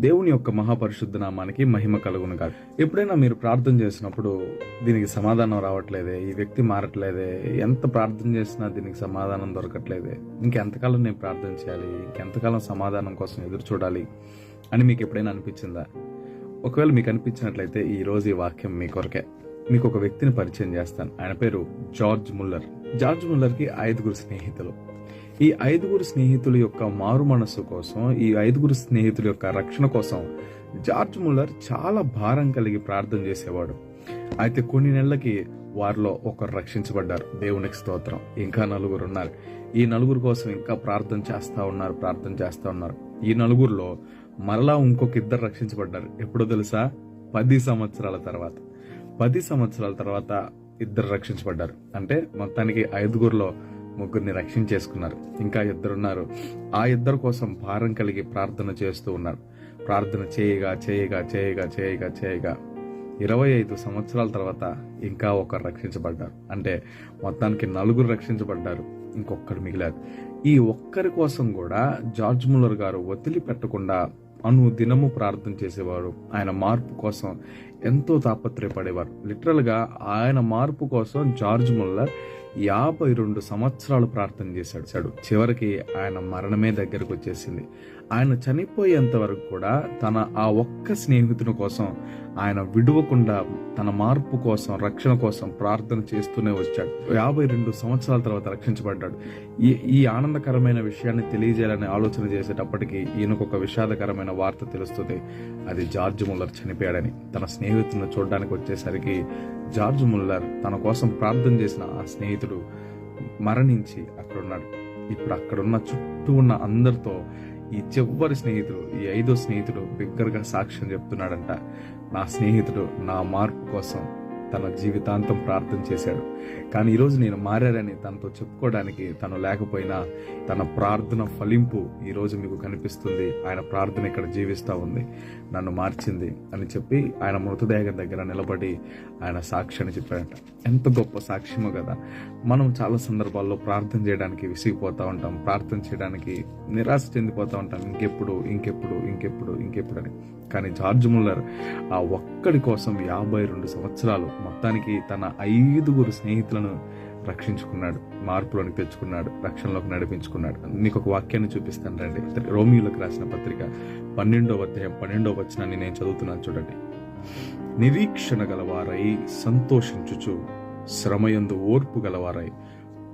దేవుని యొక్క మహాపరిశుద్ధ నామానికి మహిమ కలుగును కాదు ఎప్పుడైనా మీరు ప్రార్థన చేసినప్పుడు దీనికి సమాధానం రావట్లేదే? ఈ వ్యక్తి మారట్లేదే? ఎంత ప్రార్థన చేసినా దీనికి సమాధానం దొరకట్లేదే? ఇంకెంతకాలం నేను ప్రార్థన చేయాలి? ఇంకెంతకాలం సమాధానం కోసం ఎదురు చూడాలి అని మీకు ఎప్పుడైనా అనిపించిందా? ఒకవేళ మీకు అనిపించినట్లయితే ఈరోజు ఈ వాక్యం మీ కొరకే. మీకు ఒక వ్యక్తిని పరిచయం చేస్తాను. ఆయన పేరు జార్జ్ ముల్లర్. జార్జ్ ముల్లర్కి ఐదుగురు స్నేహితులు. ఈ ఐదుగురు స్నేహితుల యొక్క మారు మనస్సు కోసం ఈ ఐదుగురు స్నేహితుల యొక్క రక్షణ కోసం జార్జ్ ముల్లర్ చాలా భారం కలిగి ప్రార్థన చేసేవాడు. అయితే కొన్ని నెలలకి వారిలో ఒకరు రక్షించబడ్డారు. దేవునికి స్తోత్రం. ఇంకా నలుగురు ఉన్నారు. ఈ నలుగురు కోసం ఇంకా ప్రార్థన చేస్తా ఉన్నారు ప్రార్థన చేస్తా ఉన్నారు. ఈ నలుగురిలో మరలా ఇంకొక ఇద్దరు రక్షించబడ్డారు. ఎప్పుడో తెలుసా? పది సంవత్సరాల తర్వాత. పది సంవత్సరాల తర్వాత ఇద్దరు రక్షించబడ్డారు. అంటే మొత్తానికి ఐదుగురులో ముగ్గురిని రక్షించేసుకున్నారు. ఇంకా ఇద్దరున్నారు. ఆ ఇద్దరు కోసం భారం కలిగి ప్రార్థన చేస్తూ ఉన్నారు. ప్రార్థన చేయగా చేయగా చేయగా చేయగా చేయగా. ఇరవై ఐదు సంవత్సరాల తర్వాత ఇంకా ఒకరు రక్షించబడ్డారు. అంటే మొత్తానికి నలుగురు రక్షించబడ్డారు. ఇంకొకరు మిగిలారు. ఈ ఒక్కరి కోసం కూడా జార్జ్ ముల్లర్ గారు వదిలిపెట్టకుండా అను దినము ప్రార్థన చేసేవారు ఆయన మార్పు కోసం ఎంతో తాపత్రయపడేవారు. లిటరల్గా ఆయన మార్పు కోసం జార్జ్ ముల్లర్ యాభై రెండు సంవత్సరాలు ప్రార్థన చేశాడు. చివరికి ఆయన మరణమే దగ్గరకు వచ్చేసింది ఆయన చనిపోయేంత వరకు కూడా తన ఆ ఒక్క స్నేహితుని కోసం ఆయన విడవకుండా తన మార్పు కోసం రక్షణ కోసం ప్రార్థన చేస్తూనే వచ్చాడు. యాభై రెండు సంవత్సరాల తర్వాత రక్షించబడ్డాడు. ఈ ఈ ఆనందకరమైన విషయాన్ని తెలియజేయాలని ఆలోచన చేసేటప్పటికీ ఈయనకు ఒక విషాదకరమైన వార్త తెలుస్తుంది. అది జార్జ్ ముల్లర్ చనిపోయాడని. తన స్నేహితులను చూడడానికి వచ్చేసరికి జార్జ్ ముల్లర్ తన కోసం ప్రార్థన చేసిన ఆ స్నేహితుడు మరణించి అక్కడున్నాడు. ఇప్పుడు అక్కడున్న చుట్టూ ఉన్న అందరితో ఈ చివరి స్నేహితుడు ఈ ఐదో స్నేహితుడు బిగ్గరగా సాక్ష్యం చెప్తున్నాడంట. నా స్నేహితుడు నా మార్పు కోసం తన జీవితాంతం ప్రార్థన చేశాడు. కానీ ఈరోజు నేను మారారని తనతో చెప్పుకోవడానికి తను లేకపోయినా తన ప్రార్థన ఫలింపు ఈరోజు మీకు కనిపిస్తుంది. ఆయన ప్రార్థన ఇక్కడ జీవిస్తూ ఉంది. నన్ను మార్చింది అని చెప్పి ఆయన మృతదేహం దగ్గర నిలబడి ఆయన సాక్ష్యాన్ని చెప్పాడంట. ఎంత గొప్ప సాక్ష్యమో కదా. మనం చాలా సందర్భాల్లో ప్రార్థన చేయడానికి విసిగిపోతూ ఉంటాం. ప్రార్థన చేయడానికి నిరాశ చెందిపోతూ ఉంటాం. ఇంకెప్పుడు ఇంకెప్పుడు ఇంకెప్పుడు ఇంకెప్పుడు అని. కానీ జార్జ్ ముల్లర్ ఆ ఒక్కడి కోసం యాభై రెండు సంవత్సరాలు మొత్తానికి తన ఐదుగురు స్నేహితులను రక్షించుకున్నాడు మార్పులోనికి తెచ్చుకున్నాడు రక్షణలోకి నడిపించుకున్నాడు. మీకు ఒక వాక్యాన్ని చూపిస్తాను రండి. రోమియోలకు రాసిన పత్రిక పన్నెండవ అధ్యాయం పన్నెండవ వచనాన్ని నేను చదువుతున్నాను చూడండి. నిరీక్షణ గలవారై సంతోషించుచు శ్రమయందు ఓర్పు గలవారై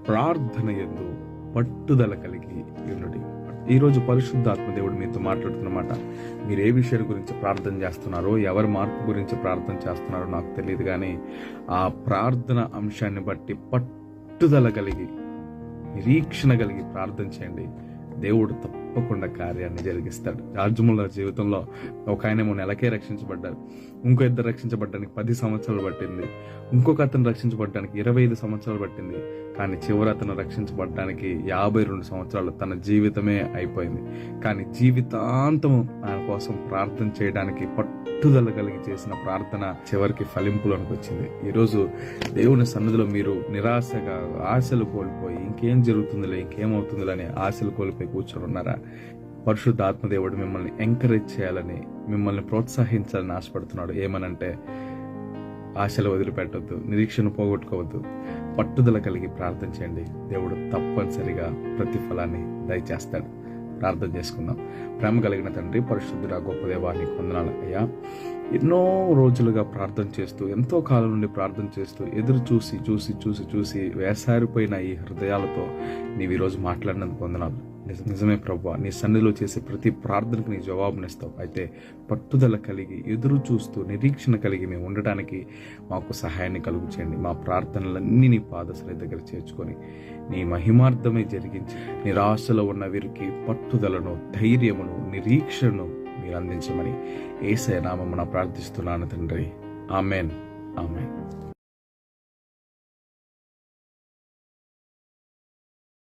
ప్రార్థన ఎందు పట్టుదల కలిగి యునుడి ఈరోజు రోజు పరిశుద్ధాత్మ దేవుడు మీతో మాట్లాడుతున్నమాట. మీరు ఏ విషయం గురించి ప్రార్థన చేస్తున్నారో ఎవరి మార్పు గురించి ప్రార్థన చేస్తున్నారో నాకు తెలియదు కానీ ఆ ప్రార్థన అంశాన్ని బట్టి పట్టుదల కలిగి నిరీక్షణ కలిగి ప్రార్థన చేయండి. దేవుడు తప్పకుండా కార్యాన్ని జరిగిస్తాడు. రాజముల జీవితంలో ఒక ఆయనేమో నెలకే రక్షించబడ్డారు ఇంకో ఇద్దరు రక్షించబడ్డానికి పది సంవత్సరాలు పట్టింది. ఇంకొక అతను రక్షించబడ్డానికి ఇరవై ఐదు సంవత్సరాలు పట్టింది. కానీ చివరి అతను రక్షించబడ్డానికి యాభై రెండు సంవత్సరాలు తన జీవితమే అయిపోయింది. కానీ జీవితాంతము ఆయన కోసం ప్రార్థన చేయడానికి పట్టుదల కలిగి చేసిన ప్రార్థన చివరికి ఫలింపులోనికి వచ్చింది. ఈరోజు దేవుని సన్నిధిలో మీరు నిరాశగా ఆశలు కోల్పోయి ఇంకేం జరుగుతుందిలే ఇంకేమవుతుందిలే అని ఆశలు కోల్పోయి కూర్చొని ఉన్నారా? పరిశుద్ధ ఆత్మదేవుడు మిమ్మల్ని ఎంకరేజ్ చేయాలని మిమ్మల్ని ప్రోత్సహించాలని ఆశపడుతున్నాడు. ఏమనంటే ఆశలు వదిలిపెట్టొద్దు నిరీక్షను పోగొట్టుకోవద్దు పట్టుదల కలిగి ప్రార్థన చేయండి. దేవుడు తప్పనిసరిగా ప్రతిఫలాన్ని దయచేస్తాడు. ప్రార్థన చేసుకుందాం. ప్రేమ కలిగిన తండ్రి పరిశుద్ధుడా గొప్ప దేవాన్ని కొందనాలు అయ్యా. ఎన్నో రోజులుగా ప్రార్థన చేస్తూ ఎంతో కాలం నుండి ప్రార్థన చేస్తూ ఎదురు చూసి చూసి చూసి చూసి వేసారిపోయిన ఈ హృదయాలతో నీవు ఈరోజు మాట్లాడినందుకు వందనాలు. నిజమే ప్రభు. నీ సన్నిధిలో చేసే ప్రతి ప్రార్థనకు నీ జవాబునిస్తావు. అయితే పట్టుదల కలిగి ఎదురు చూస్తూ నిరీక్షణ కలిగి మేము ఉండటానికి మాకు సహాయాన్ని కలుగు చేయండి. మా ప్రార్థనలన్నీ నీ పాదశల దగ్గర చేర్చుకొని నీ మహిమార్థమే జరిగించి నిరాశలో ఉన్న వీరికి పట్టుదలను ధైర్యమును నిరీక్షణను మీరు అందించమని ఏసే నామమున ప్రార్థిస్తున్నాను తండ్రి. ఆమెన్. ఆమెన్.